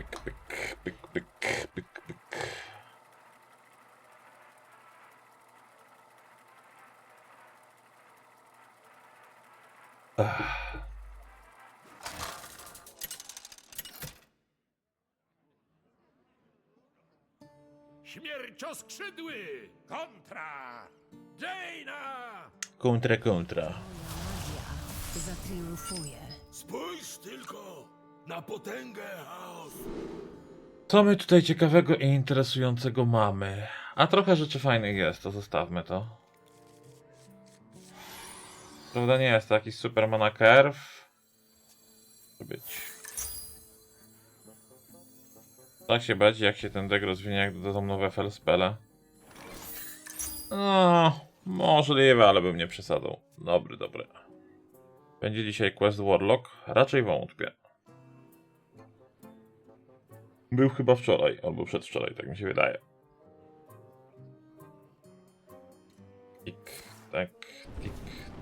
pyk, pyk, pyk, pyk, pyk, pyk. Ach. Śmiercioskrzydły! Kontra! Jaina! Kontra, kontra. Magia zatriumfuje. Spójrz tylko na potęgę! Co my tutaj ciekawego i interesującego mamy? A trochę rzeczy fajnych jest, to zostawmy to. Prawda nie jest to jakiś Supermana Curve? Może być. Tak się będzie, jak się ten deck rozwinie, jak dodadzą nowe felspele. No, możliwe, ale bym nie przesadzał. Dobry, dobry. Będzie dzisiaj quest Warlock? Raczej wątpię. Był chyba wczoraj, albo przedwczoraj, tak mi się wydaje. Tik, tak, tik,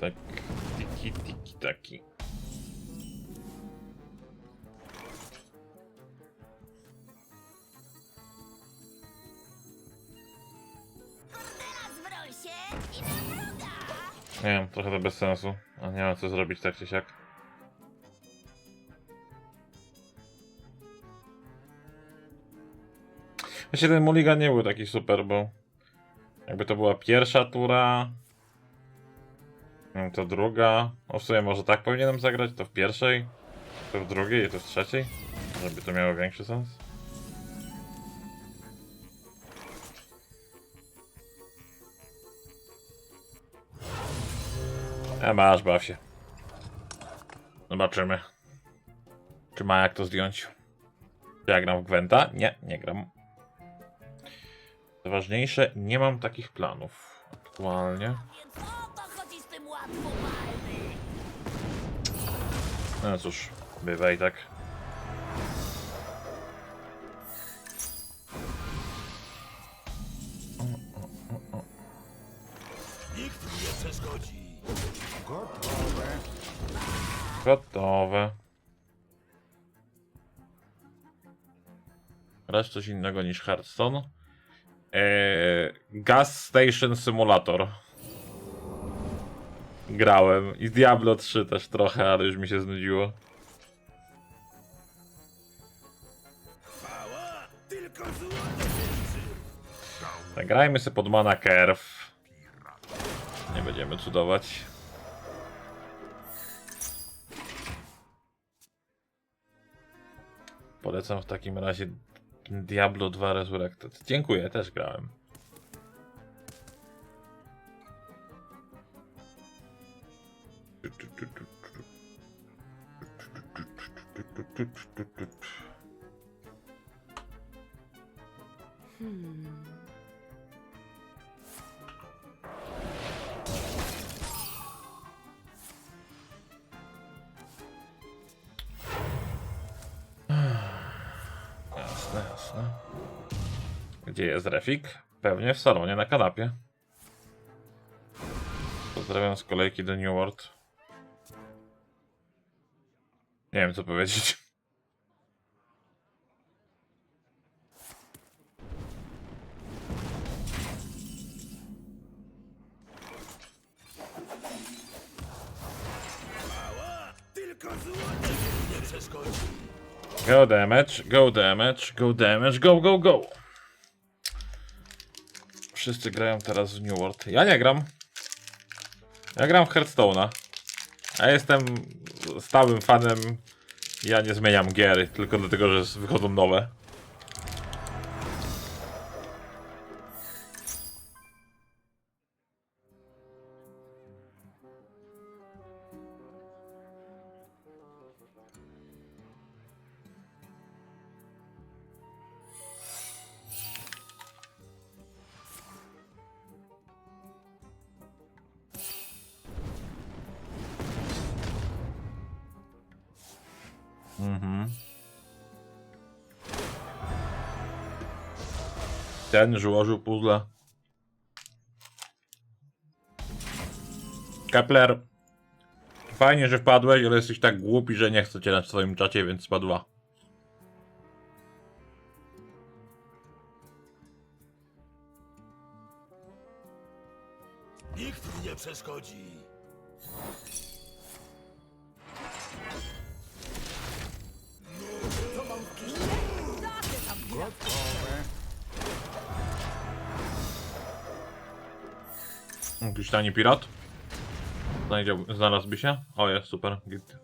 tak, tiki, tiki, taki. Nie wiem, trochę to bez sensu, a nie ma co zrobić tak czy siak. Właśnie ten mulligan nie był taki super, bo jakby to była pierwsza tura, wiem, to druga, o w sumie może tak powinienem zagrać, to w pierwszej, to w drugiej i to w trzeciej, żeby to miało większy sens. A masz, baw się. Zobaczymy. Czy ma jak to zdjąć? Czy ja gram w Gwenta? Nie, nie gram. Ważniejsze, nie mam takich planów aktualnie. No cóż, bywa i tak. Nikt nie przeszkodzi! Gotowe. Raz coś innego niż Hearthstone. Eee, Gas Station Simulator. Grałem. I Diablo 3 też trochę, ale już mi się znudziło. Rzeczy! Zagrajmy sobie pod mana curve. Nie będziemy cudować. Polecam w takim razie Diablo 2 Resurrected. Dziękuję, też grałem. Jasne, jasne. Gdzie jest Refik? Pewnie w salonie na kanapie. Pozdrawiam z kolejki do New World. Nie wiem co powiedzieć. Tylko złote mi nie przeszkodzi! Go damage, go damage, go damage, go, go, go. Wszyscy grają teraz w New World. Ja nie gram. Ja gram w Hearthstone'a. Ja jestem stałym fanem. Ja nie zmieniam gier, tylko dlatego, że wychodzą nowe. ten, że ułożył puzzle. Kepler, fajnie, że wpadłeś, ale jesteś tak głupi, że nie chcę cię na swoim czacie, więc spadła. Nikt mi nie przeszkodzi. Jakiś tani pirat? Znalazłby się? O, jest, super. Git.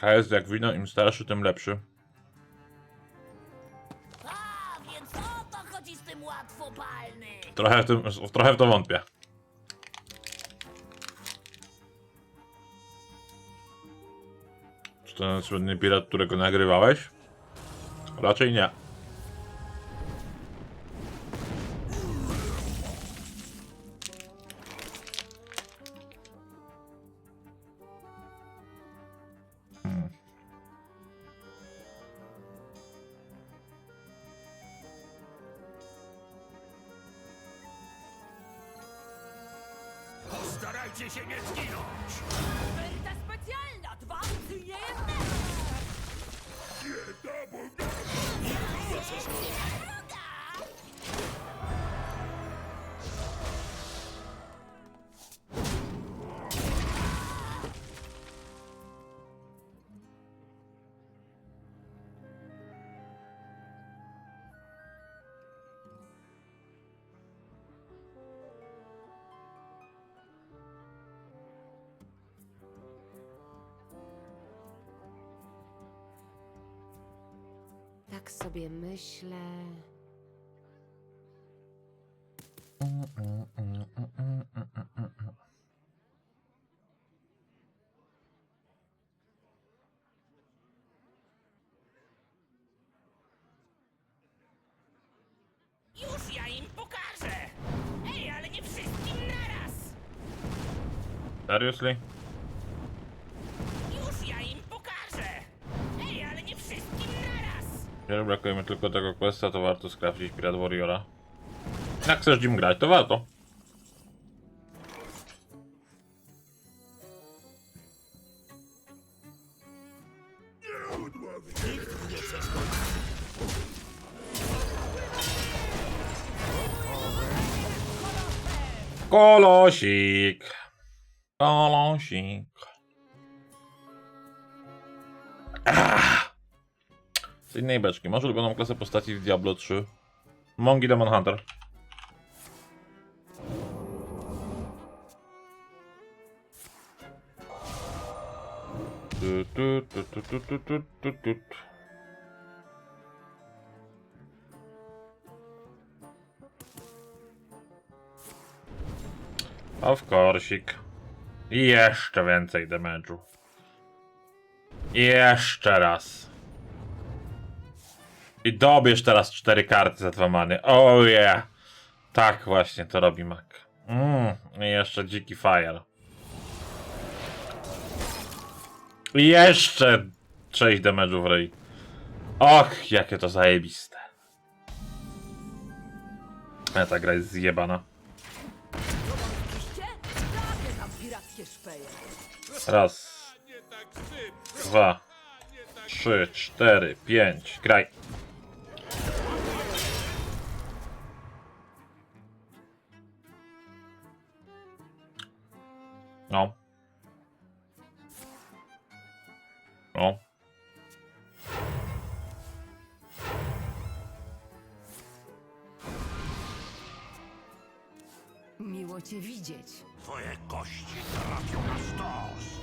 A jest jak wino, im starszy, tym lepszy. A, więc o to chodzi z tym łatwopalny. Trochę w, tym, trochę w to wątpię. Czy to ten słynny pirat, którego nagrywałeś? Raczej nie. Tak sobie myślę. Już ja im pokażę. Ej, ale nie wszystkim naraz. Seriously? Jeżeli brakuje mi tylko tego questa, to warto sprawdzić Pirat Warriora. Jak chcesz nim grać, to warto. Kolosik. Kolosik. Ah! Z innej beczki. Masz ulubioną klasę postaci w Diablo 3? Mongi Demon Hunter. Of jeszcze więcej damage'u. Jeszcze raz. I dobierz teraz cztery karty za dwa many. Oh yeah. Tak właśnie to robi Mac. Mm. I jeszcze dziki fire. I jeszcze 6 damage'u w. Och, jakie to zajebiste. Ale ta gra jest zjebana. Raz, dwa, trzy, cztery, pięć. Graj. No. No. Miło cię widzieć. Twoje kości trafią na stos.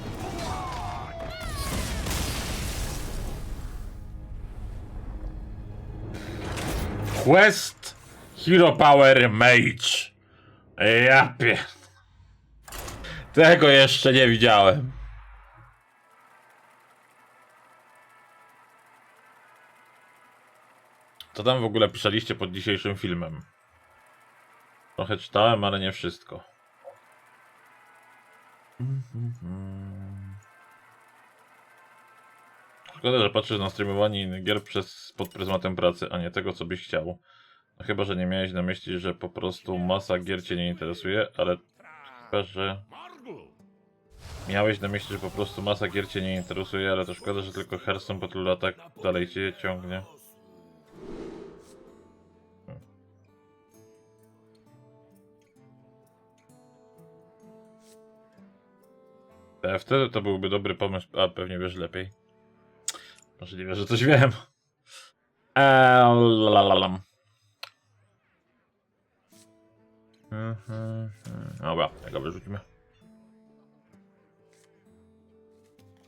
Quest Hero Power Mage. Ja pie... Tego jeszcze nie widziałem. Co tam w ogóle pisaliście pod dzisiejszym filmem? Trochę czytałem, ale nie wszystko. Szkoda, że patrzysz na streamowanie innych gier przez, pod pryzmatem pracy, a nie tego, co byś chciał. No chyba, że nie miałeś na myśli, że po prostu masa gier cię nie interesuje, ale chyba, że Miałeś na myśli, że po prostu masa gier cię nie interesuje, ale to szkoda, że tylko Hearthstone po tylu latach dalej cię ciągnie. Hmm. A wtedy to byłby dobry pomysł, a pewnie wiesz lepiej. Możliwe, że coś wiem. Eee, lalalam. Mhm, mhm. Dobra, tego wyrzucimy.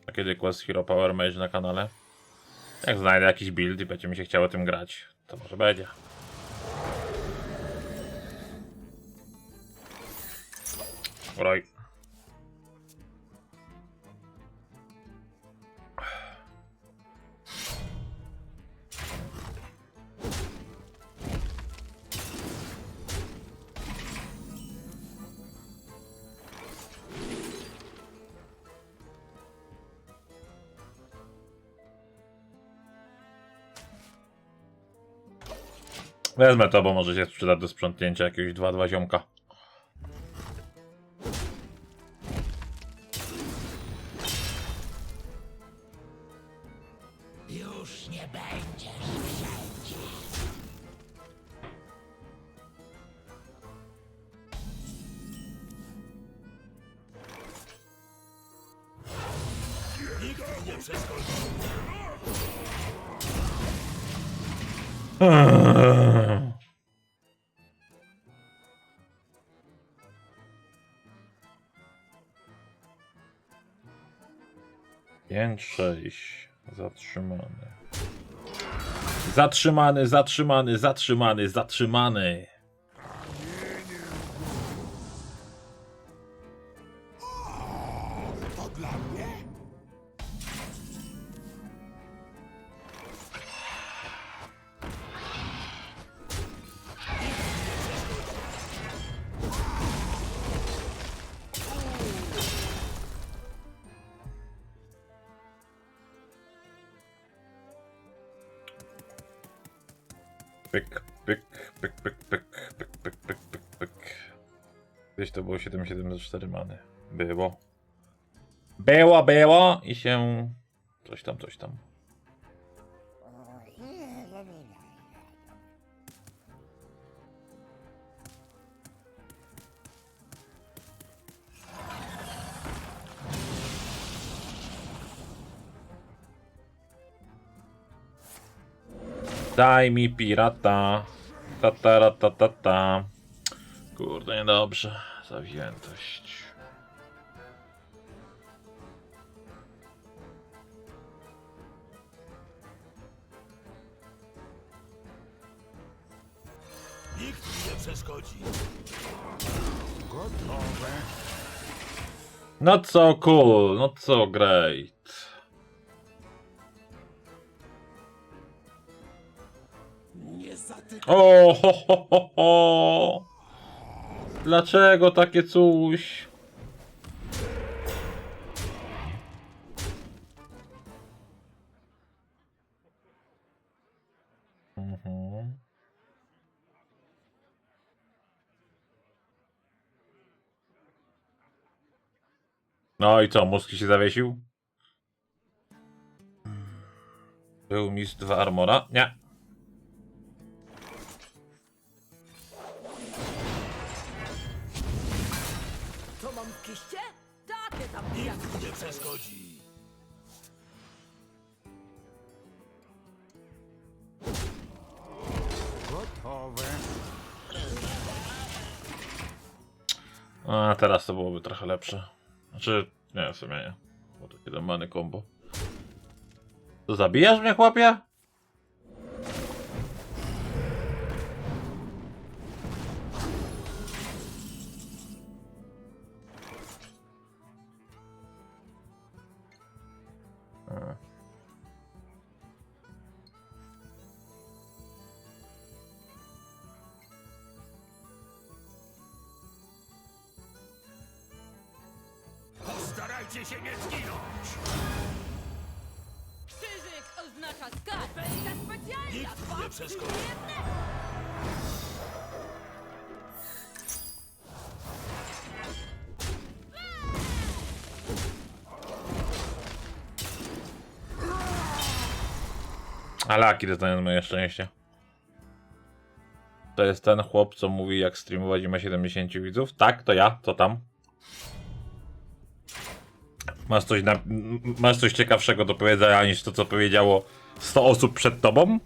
A kiedy Quest Hero Power Mage na kanale? Jak znajdę jakiś build i będzie mi się chciało tym grać, to może będzie. Roj. Wezmę to, bo może się przyda do sprzątnięcia jakiegoś 2-2 ziomka. Już nie będziesz wszędzie. Nikt mi nie przeszkodzi. Pięć, sześć. Zatrzymany. Zatrzymany, zatrzymany, zatrzymany, zatrzymany. pyk, pyk, pyk, pyk, pyk, pyk, pyk, pyk. Gdzieś to było 7,7 za 4 many. Było. Było, było i się... Coś tam, coś tam. Daj mi pirata. Ta ta ra, ta ta ta. Kurde, niedobrze. Zawziętość. Nikt nie przeszkodzi. Not so cool, not so great. O, ho, ho, ho, ho. Dlaczego takie coś? Mhm. No i co, mózg się zawiesił? Był mi z dwa armora? Nie. Nikt nie przeszkodzi. A teraz to byłoby trochę lepsze. Znaczy, nie, w sumie nie. Bo takie domany combo. To zabijasz mnie, chłopie? Postarajcie się nie zginąć. Krzyżyk oznacza skarb. Wersja specjalna. Nikt nie przeszkodzi. Ale jaki to jest moje szczęście. To jest ten chłop, co mówi jak streamować i ma 70 widzów? Tak, to ja, co tam? Masz coś, na, masz coś ciekawszego do powiedzenia niż to, co powiedziało 100 osób przed tobą?